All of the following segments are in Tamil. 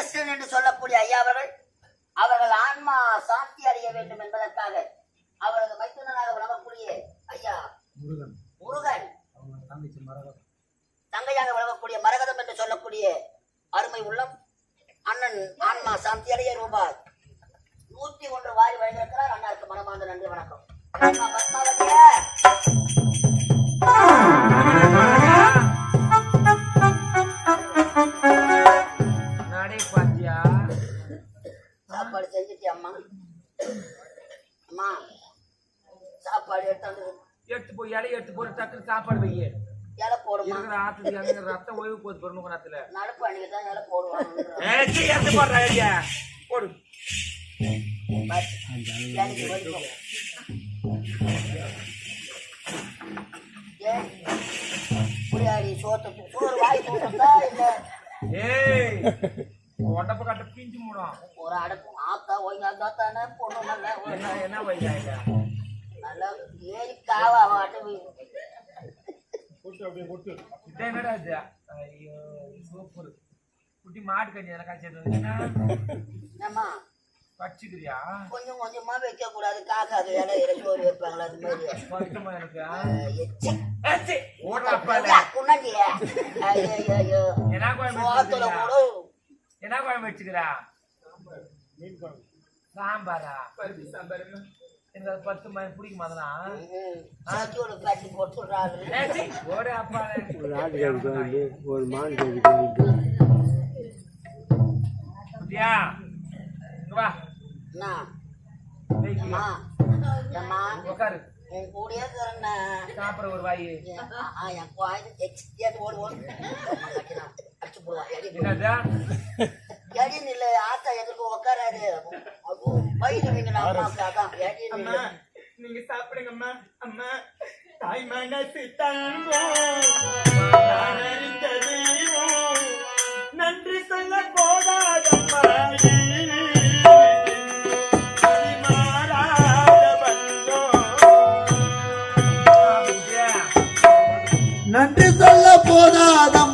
பாலகிருஷ்ணன் என்று சொல்லக்கூடிய ஐயா அவர்கள் அவர்கள் ஆன்மா சாந்தி அடைய வேண்டும் என்பதற்காக அவரது மைத்துனராக விளங்கக்கூடிய ஐயா முருகன். முருகன். தங்கையாக விளங்கக்கூடிய மரகதம் என்று சொல்லக்கூடிய அருமை உள்ளம். அண்ணன் ஆன்மா சாந்தி அடைய ரூபாய் நூத்தி ஒன்று வாரி வழங்கியிருக்கிறார். அண்ணாருக்கு மனமார்ந்த நன்றி வணக்கம். பத்மாவதியே, நடை பாத்தியா? சாப்பாடு செஞ்சுட்டியா அம்மா அம்மா சாப்பாடு எடுத்தாந்து எடுத்து போய் இலைய எடுத்து போட்டு டக்குனு சாப்பாடு வையே. இலை போடுமா இருக்கிற ஆத்துக்கு அங்க ரத்தம் ஓய்வு போகுது நடப்பு அன்னைக்கு தான் இலை போடுவாங்க. எடுத்து போடுறா போடு. சோத்து சோறு வாய் போட்டா இல்ல? ஏய் உடம்பு கட்ட பிஞ்சு மூடும். ஒரு அடப்பு ஆத்தா ஒய்யா தாத்தானே பொண்ணு நல்லா என்ன என்ன வையா ஐயா நல்லா ஏறி காவா வாட்டு என்னடா இது? ஐயோ சூப்பர் குட்டி மாட்டு கஞ்சி எனக்கு காய்ச்சது என்னம்மா? பச்சிக்கிறியா? கொஞ்சம் கொஞ்சமா வைக்க கூடாது வைப்பாங்களா அது மாதிரி. எனக்கு ஐயா. ஐயோ, ஐயோ, ஐயோ. என்ன குழம்பு வச்சுக்கிறா? என்ன குழம்பு. வச்சுக்கிறா சாம்பாரா. எனக்கு அது பத்து மணி பிடிக்குமா அதெல்லாம்? ஓடு அப்பா. ஒரு ஒரு மான் இங்க வா. உட்காரு உன் கூடயே சாப்பிட ஒரு வாய். என் ஓடு ஓடு. அடிச்சு போடுவான் எடி நில்லு ஆத்தா எதுக்கு உட்காராரு அப்போ வயிறு நீங்க அம்மாவுக்கு அதான் எடி அம்மா நில்லு நீங்க சாப்பிடுங்க அம்மா. அம்மா தாய் மனசு தங்கம். நன்றி சொல்ல போதாதம்மா நன்றி சொல்ல போதாதம்மா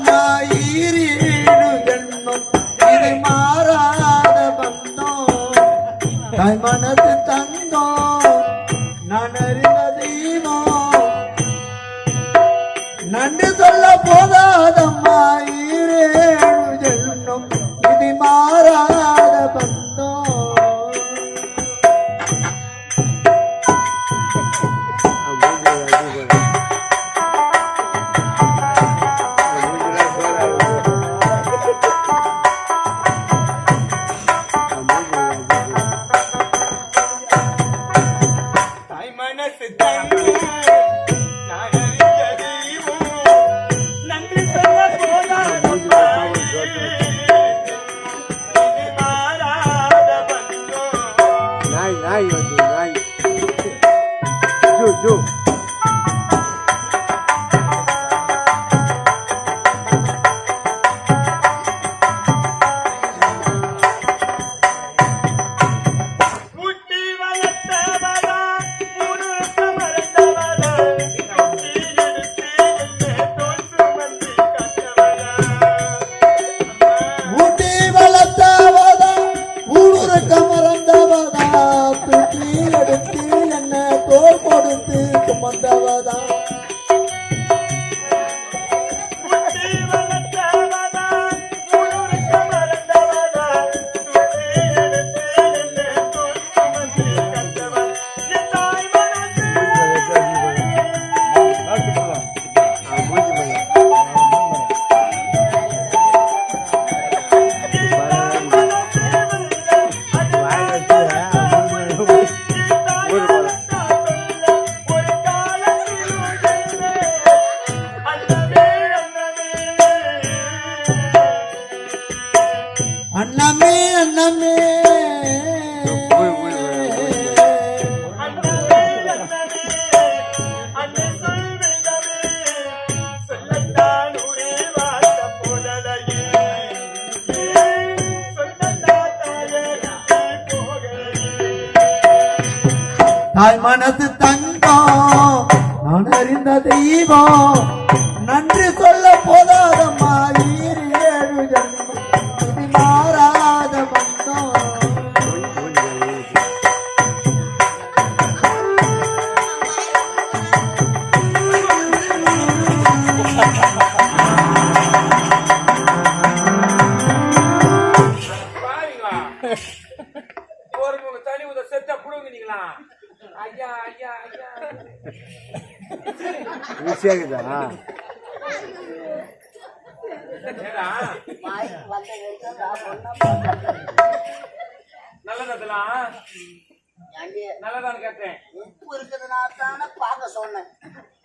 ஏண்டி, நல்லதான்னு கேட்டேன். உப்பு இருக்குதுனால தானே பார்க்க சொன்னேன்.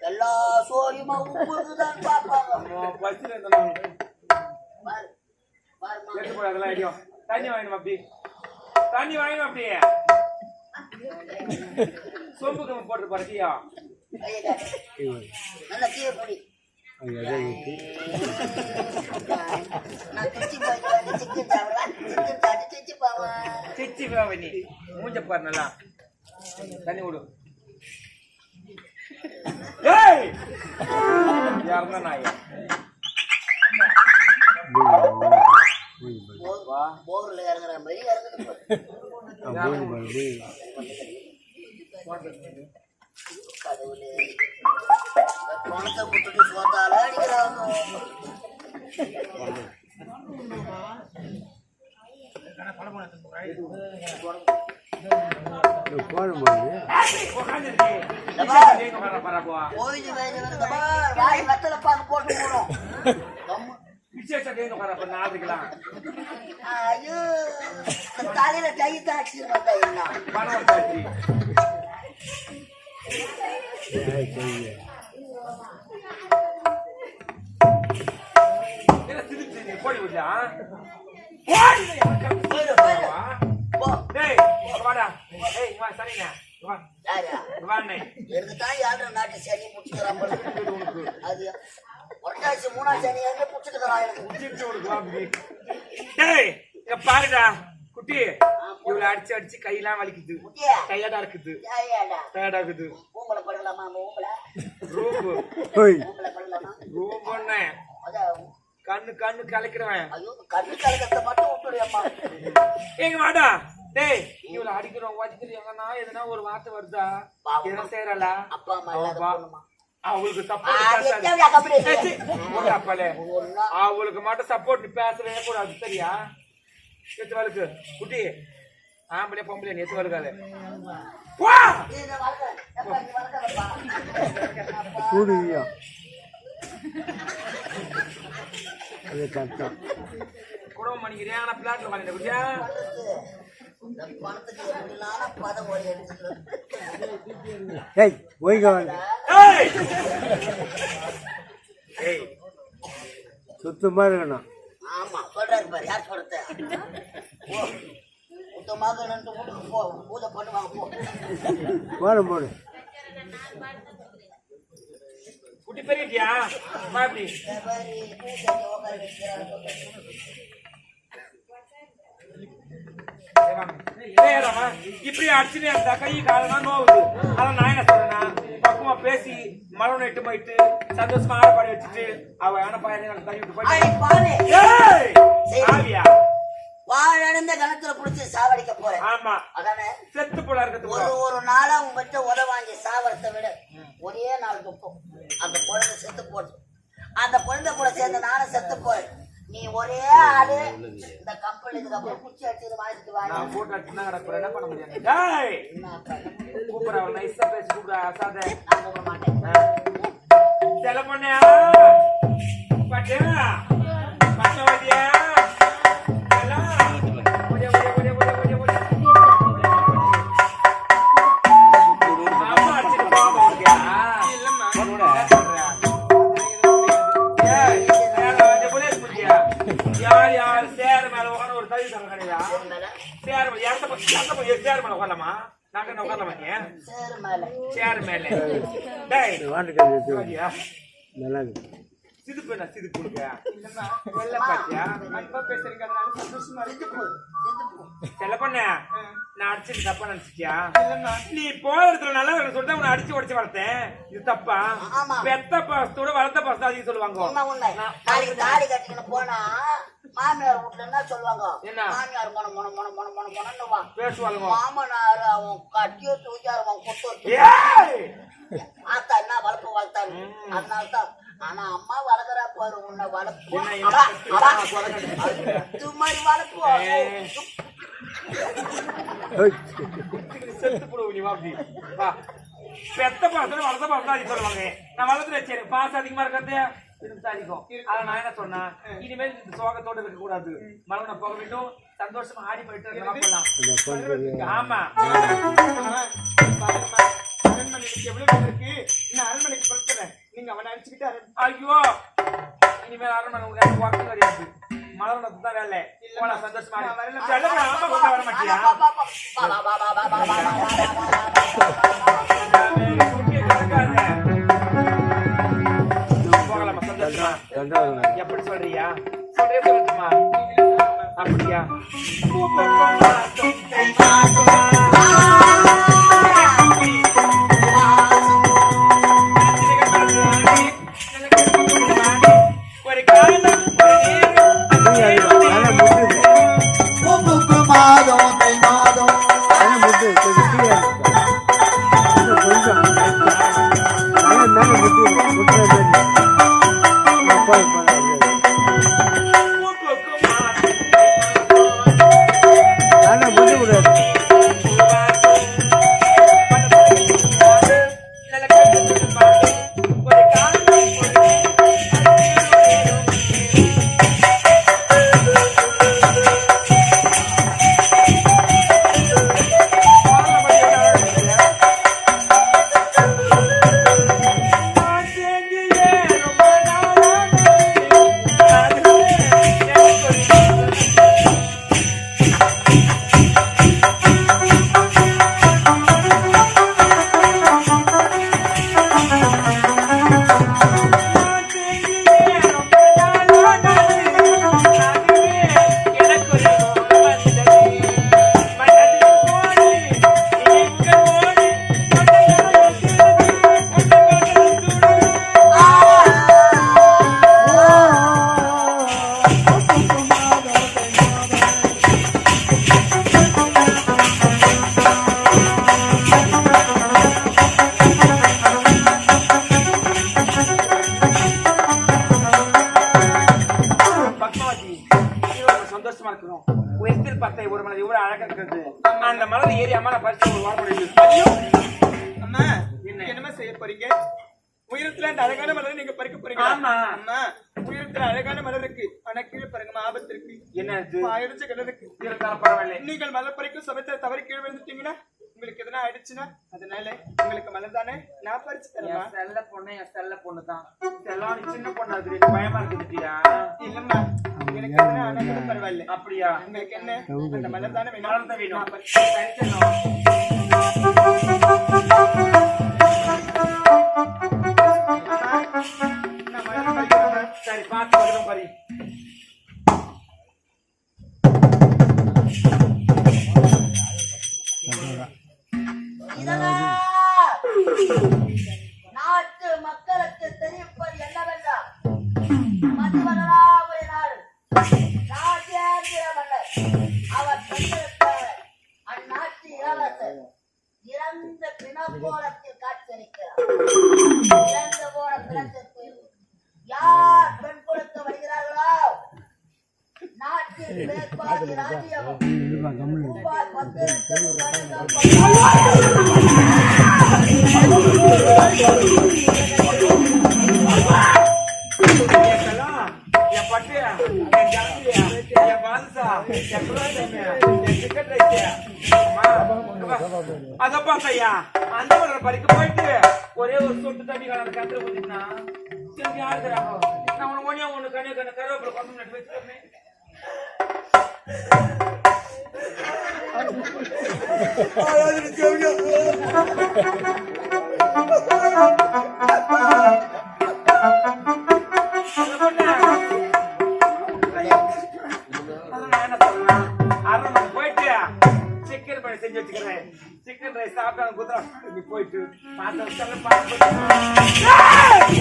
எல்லா சோழியுமா உப்பு இருக்குதான்னு பார்ப்பாங்க. கெட்டு போய் அதெல்லாம் ஐடியோ தண்ணி வாங்கணும் அப்படி தண்ணி வாங்கணும் அப்படியே சொம்பு கம்பு போட்டு பறக்கியா. நல்லா கீழே பிடி. போயிட்டு வந்து சிக்கன் சிச்சி பண்ணி மூஞ்ச பாரு நல்லா தண்ணி விடு ஏய் நாய் போர்ல இறங்குற மாதிரி இறங்குது கடவுளே பணத்தை கொடுத்துட்டு சோத்தால அடிக்கிறாங்க கோயில் வேலை வருதப்பா வாய் வெத்தலை போடும் கம்மு. ஐயோ இந்த தலையில கை தாட்சி வந்தா என்ன போயிடு போயிடு போ யாரா எனக்கு தான் யாரு நாட்டு சனி பிடிச்சிக்கிறான் போல அது ஒட்டாச்சு மூணாச்சு சனி எங்க பிடிச்சிக்கிறான் எனக்கு பாருடா குட்டி இவ்வளவு அடிச்சு அடிச்சு கையெல்லாம் வலிக்குது கையடா இருக்குது யாரா டயர்டா இருக்குது பூம்பளை படலாமா பூம்பளை கண்ணு கண்ணு கலைக்கிறவன். ஐயோ கண்ணு கலக்கத்தை மட்டும் விட்டுடுயம்மா எங்க வாடா. டேய் இவ்வளவு அடிக்கிறோம் வச்சுக்கிறீங்கன்னா எதுனா ஒரு வார்த்தை வருதா. என்ன செய்யறல? அப்பா அம்மா இல்லாத பொண்ணுமா அவளுக்கு சப்போர்ட். அவளுக்கு மட்டும் சப்போர்ட் பேசவே கூடாது சரியா? வலுக்கு குட்டி. ஆம்பளை பொம்பளை நீ எத்து வலுக்காது. வா நீ இதை வளர்க்க. எப்பா, நீ வளர்க்காதப்பா. அப்பா. சூடுவியா அது கஷ்டம். குடும்பம் பண்ணிக்கிறேன் ஆனா பிளாட்ல வாங்கிட்ட எடுத்துக்கலாம். ஏய் ஓய்க வாங்க ஏய். ஏய் சுத்தமா இருக்கணும். ஆமா சொல்றாரு பாரு யார் சுத்தமாக பூஜை பண்ணுவாங்க போ. போடு போடு குட்டி பெரியட்டியா வா இப்படி இந்த மாதிரி பூஜை உட்கார வைக்கிறாங்க ஏய் ராமா, இப்படி அடிச்சுனே இருந்தா கை காலெல்லாம் நோவுது. அதான் நான் என்ன சொல்றேன்னா பக்குவமா பேசி மரம் நட்டு போயிட்டு சந்தோஷமா ஆடப்பாடி வச்சுட்டு அவ ஆனப்பாடி தண்ணி விட்டு அடே போயிட்டு வாழந்த கணத்துல புடிச்சு சாவடிக்க போறேன். ஆமா. அதானே? செத்து போல இருக்கிறது ஒரு ஒரு நாளா உங்ககிட்ட உத வாங்கி சாவறதை விட. ஒரே நாள் துப்பம் அந்த குழந்தை செத்து போச்சு. அந்த குழந்தை கூட சேர்ந்து நானும் செத்து போறேன் நீ ஒரே ஆளு. இந்த கப்பல் இதுக்கப்புறம் குச்சி அடிச்சு வாங்கிட்டு வாங்க நான் போட்டு அடிச்சுனா கிடக்குற என்ன பண்ண முடியாது டேய்! கூப்பிட அவள் நைஸா பேசி கூப்பிட அசாத. நான் கூப்பிட மாட்டேன். செல பொண்ணா பாட்டியா பச்ச யார் சேர் மேல உட்காந்து ஒரு தவி கிடையா சேர் எந்த பக்கம் சேர் மேல உட்காரலாமா? நாங்க உட்காரல மாட்டியா சேர் மேல. டேய். நல்லா இருக்கு. நான் அடிச்சு தப்பா நினைச்சிட்டியா? நீ போற இடத்துல நல்லா இருக்கு சொல்லிட்டு உன்னை அடிச்சு உடச்சு வளர்த்தேன். இது தப்பா? பெத்த பசத்தோட வளர்த்த பாசத்தோட அதிகம் சொல்லுவாங்க. போனா மாமியார் வீட்டுல என்ன சொல்லுவாங்க? என்ன? மாமியார் மொன மொன மொன மொன மொன மொனன்னுவான் பேசுவாங்க மாமனார் அவன் கட்டியோ தூக்கியார் அவன் கொட்டு ஏய்! ஆத்தா என்ன வளர்ப்பு வளர்த்தாரு? அதனால தான் ஆனா அம்மா வளர்க்குறா பாரு உன்னை வளர்ப்பு? இது மாதிரி வளர்ப்பு. செத்து போடுவோம் நீ வா அப்படி. வா. பெத்த பாசத்துல வளர்த்த பாசம் அதிகம் சொல்லுவாங்க நான் வளர்த்துல சரி பாசம் அதிகமா இருக்கிறது. இருந்து அடிக்கும் நான் என்ன சொன்னேன்? இனிமேல் இந்த சோகத்தோட இருக்க கூடாது போக வேண்டும். சந்தோஷமா ஆடி போயிட்டு ஆமா. அரண்மனைக்கு எவ்வளவு இருக்கு? நான் அரண்மனைக்கு படுத்துறேன் நீங்க அவனை அடிச்சுக்கிட்டு ஐயோ! இனிமேல் அரண்மனை உங்களுக்கு வாக்கு கிடையாது மலவனுக்கு தான் வேலை. இல்ல சந்தோஷமா வர மாட்டியா? எப்படி சொல்றியா? சொல்றே சொல்லட்டுமா? அப்படியா? உயரத்துல அழகான மலர் இருக்கு. ஆனா கீழே பாருங்கம்மா ஆபத்து இருக்கு என்ன இது ஆயிரச்சு கிணறு இருக்கு இருந்தாலும் பரவாயில்லை. நீங்கள் மலர் பறிக்கும் தவறி கீழே விழுந்துட்டீங்கன்னா உங்களுக்கு எதனா ஆயிடுச்சுன்னா அதனால உங்களுக்கு மலர் தானே? நான் பறிச்சு தரமா என் செல்ல பொண்ணு என் செல்ல பொண்ணு. தான் செல்லம் சின்ன பொண்ணா இருக்கு. எனக்கு பயமா இருக்குதுட்டியா இல்லம்மா எனக்கு எதனா ஆனா கூட பரவாயில்ல. அப்படியா? உங்களுக்கு என்ன? அந்த மலர் தானே வேணும். மலர்ந்த வேணும். பறிச்சு. சரி பார்த்து வருவோம் பாரு அத பாத்தையா அந்த பறிக்க போயிட்டு ஒரே ஒரு சொட்டு தண்ணி கலந்து கத்திர ஊத்தினா திரும்பி ஆடுறாங்க நான் உனக்கு ஒண்ணே ஒண்ணு கண்ணு கண்ணு கருவேப்பிலை கொண்டு நட்டு வச்சுக்கிறேன் சிக்கன் ரைஸ் சாப்பிட்டா குதிரை நீ போயிட்டு பார்த்து வச்சாலும் பார்த்து